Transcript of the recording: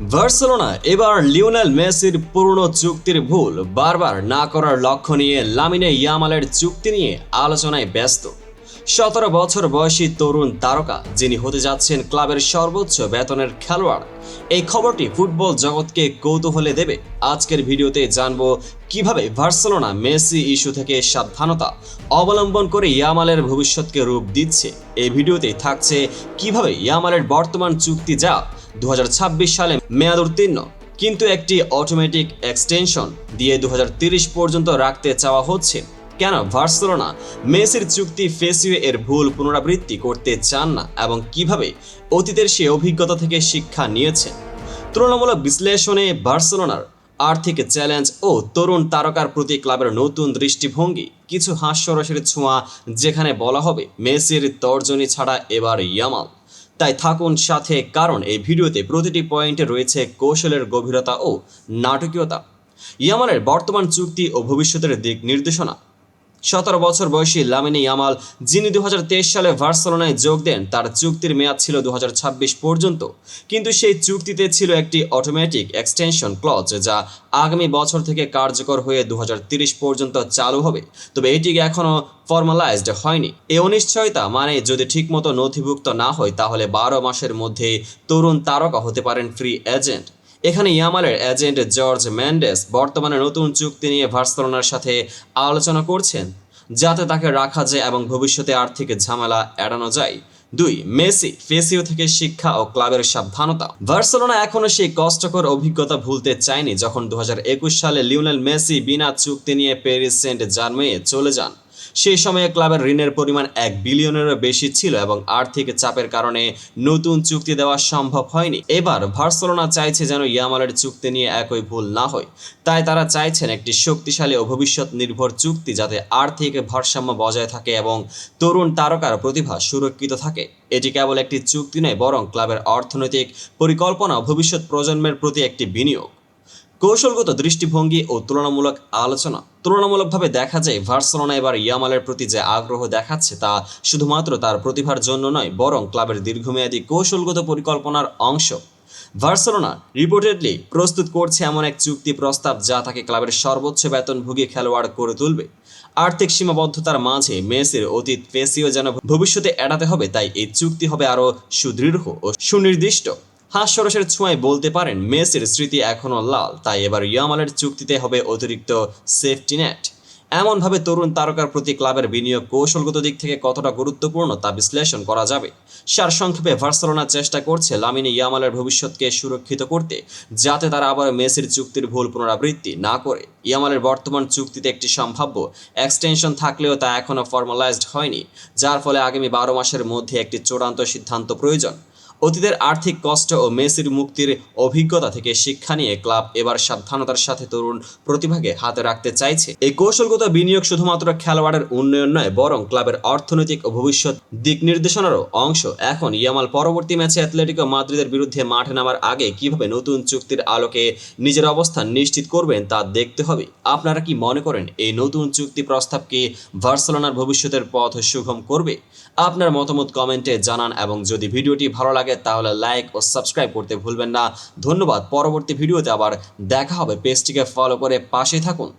Barcelona এবার Lionel মেসির পুরনো চুক্তির ভুল বারবার না করার লক্ষ্য নিয়ে লামিনে ইয়ামালের চুক্তি নিয়ে আলোচনায় ব্যস্ত। সতেরো বছর বয়সী তরুণ তারকা, যিনি হতে যাচ্ছেন ক্লাবের সর্বোচ্চ বেতনের খেলোয়াড়। এই খবরটি ফুটবল জগৎকে কৌতূহলে দেবে। আজকের ভিডিওতে জানব কীভাবে বার্সেলোনা মেসি ইস্যু থেকে সাবধানতা অবলম্বন করে ইয়ামালের ভবিষ্যৎকে রূপ দিচ্ছে। এই ভিডিওতে থাকছে কীভাবে ইয়ামালের বর্তমান চুক্তি যা দু হাজার ছাব্বিশ সালে মেয়াদ উত্তীর্ণ, কিন্তু একটি অটোমেটিক এক্সটেনশন দিয়ে দু পর্যন্ত রাখতে চাওয়া হচ্ছে। কেন? বার্সেলোনা মেসির চুক্তি ফেসিয়ে এর ভুল পুনরাবৃত্তি করতে চান না এবং কীভাবে অতীতের সেই অভিজ্ঞতা থেকে শিক্ষা নিয়েছে তুলনামূলক বিশ্লেষণে বার্সেলোনার আর্থিক চ্যালেঞ্জ ও তরুণ তারকার প্রতি ক্লাবের নতুন দৃষ্টিভঙ্গি কিছু হাস্যরসের ছোঁয়া যেখানে বলা হবে মেসির তর্জনী ছাড়া এবার ইয়ামাল। তাই থাকুন সাথে, কারণ এই ভিডিওতে প্রতিটি পয়েন্টে রয়েছে কৌশলের গভীরতা ও নাটকীয়তা। ইয়ামালের বর্তমান চুক্তি ও ভবিষ্যতের দিক নির্দেশনা। সতেরো বছর বয়সী লামিনী ইয়ামাল, যিনি দু হাজার তেইশ সালে ভার্সেলোনায় যোগ দেন, তার চুক্তির মেয়াদ ছিল দু হাজার ছাব্বিশ পর্যন্ত। কিন্তু সেই চুক্তিতে ছিল একটি অটোমেটিক এক্সটেনশন ক্লজ যা আগামী বছর থেকে কার্যকর হয়ে দু পর্যন্ত চালু হবে। তবে এটি এখনও ফর্মালাইজড হয়নি? এই অনিশ্চয়তা মানে যদি ঠিকমতো নথিভুক্ত না হয়, তাহলে বারো মাসের মধ্যে তরুণ তারকা হতে পারেন ফ্রি এজেন্ট এখানে ইয়ামালের এজেন্ট জর্জ ম্যান্ডেস বর্তমানে নতুন চুক্তি নিয়ে ভার্সেলোনার সাথে আলোচনা করছেন, যাতে তাকে রাখা যায় এবং ভবিষ্যতে আর্থিক ঝামেলা এড়ানো যায়। দুই, মেসি ফেসিও থেকে শিক্ষা ও ক্লাবের সাবধানতা। বার্সেলোনা এখনও সেই কষ্টকর অভিজ্ঞতা ভুলতে চায়নি যখন দু হাজার একুশ সালে লিওনেল মেসি বিনা চুক্তি নিয়ে প্যারিস সেন্ট জার্মেয়ে চলে যান। সেই সময়ে ক্লাবের ঋণের পরিমাণ এক বিলিয়নেরও বেশি ছিল এবং আর্থিক চাপের কারণে নতুন চুক্তি দেওয়া সম্ভব হয়নি। এবার ভার্সেলোনা চাইছে যেন ইয়ামালের চুক্তি নিয়ে একই ভুল না হয়। তাই তারা চাইছেন একটি শক্তিশালী ও ভবিষ্যৎ নির্ভর চুক্তি যাতে আর্থিক ভারসাম্য বজায় থাকে এবং তরুণ তারকার প্রতিভা সুরক্ষিত থাকে। এটি কেবল একটি চুক্তি নয়, বরং ক্লাবের অর্থনৈতিক পরিকল্পনা ভবিষ্যৎ প্রজন্মের প্রতি একটি বিনিয়োগ। কৌশলগত দৃষ্টিভঙ্গি ও তুলনামূলক আলোচনা। তুলনামূলকভাবে দেখা যায় ভার্সেলোনা এবার ইয়ামালের প্রতি যে আগ্রহ দেখাচ্ছে তা শুধুমাত্র তার প্রতিভার জন্য নয়, বরং ক্লাবের দীর্ঘমেয়াদী কৌশলগত পরিকল্পনার অংশ। ভার্সেলোনা রিপোর্টেডলি প্রস্তুত করছে এমন এক চুক্তি প্রস্তাব যা তাকে ক্লাবের সর্বোচ্চ বেতনভোগী খেলোয়াড় করে তুলবে। আর্থিক সীমাবদ্ধতার মাঝে মেসির অতীত ফেসিও যেন ভবিষ্যতে এড়াতে হবে, তাই এই চুক্তি হবে আরও সুদৃঢ় ও সুনির্দিষ্ট। হাস্যরসের ছোঁয়ায় বলতে পারেন, মেসির স্মৃতি এখনও লাল। তাই এবার ইয়ামালের চুক্তিতে হবে অতিরিক্ত সেফটি নেট। এমনভাবে তরুণ তারকার প্রতি ক্লাবের বিনিয়োগ কৌশলগত দিক থেকে কতটা গুরুত্বপূর্ণ তা বিশ্লেষণ করা যাবে। সার সংক্ষেপে ভার্সেলোনা চেষ্টা করছে লামিনী ইয়ামালের ভবিষ্যৎকে সুরক্ষিত করতে, যাতে তারা আবার মেসির চুক্তির ভুল পুনরাবৃত্তি না করে। ইয়ামালের বর্তমান চুক্তিতে একটি সম্ভাব্য এক্সটেনশন থাকলেও তা এখনও ফর্মালাইজড হয়নি, যার ফলে আগামী বারো মাসের মধ্যে একটি চূড়ান্ত সিদ্ধান্ত প্রয়োজন। অতীতের আর্থিক কষ্ট ও মেসির মুক্তির অভিজ্ঞতা থেকে শিক্ষা নিয়ে ক্লাব এবার সাবধানতার সাথে তরুণ প্রতিভাকে হাতে রাখতে চাইছে। এই কৌশলগত বিনিয়োগ শুধুমাত্র খেলোয়াড়ের উন্নয়ন নয়, বরং ক্লাবের অর্থনৈতিক ও ভবিষ্যৎ দিক নির্দেশনারও অংশ। এখন ইয়ামাল পরবর্তী ম্যাচে অ্যাথলেটিকো মাদ্রিদের বিরুদ্ধে মাঠে নামার আগে কীভাবে নতুন চুক্তির আলোকে নিজের অবস্থান নিশ্চিত করবেন তা দেখতে হবে। আপনারা কি মনে করেন এই নতুন চুক্তি প্রস্তাব কি ভার্সেলোনার ভবিষ্যতের পথ সুগম করবে? আপনার মতামত কমেন্টে জানান এবং যদি ভিডিওটি ভালো লাগে তাহলে লাইক ও সাবস্ক্রাইব করতে ভুলবেন না। ধন্যবাদ, পরবর্তী ভিডিওতে আবার দেখা হবে। পেজটিকে ফলো করে পাশে থাকুন।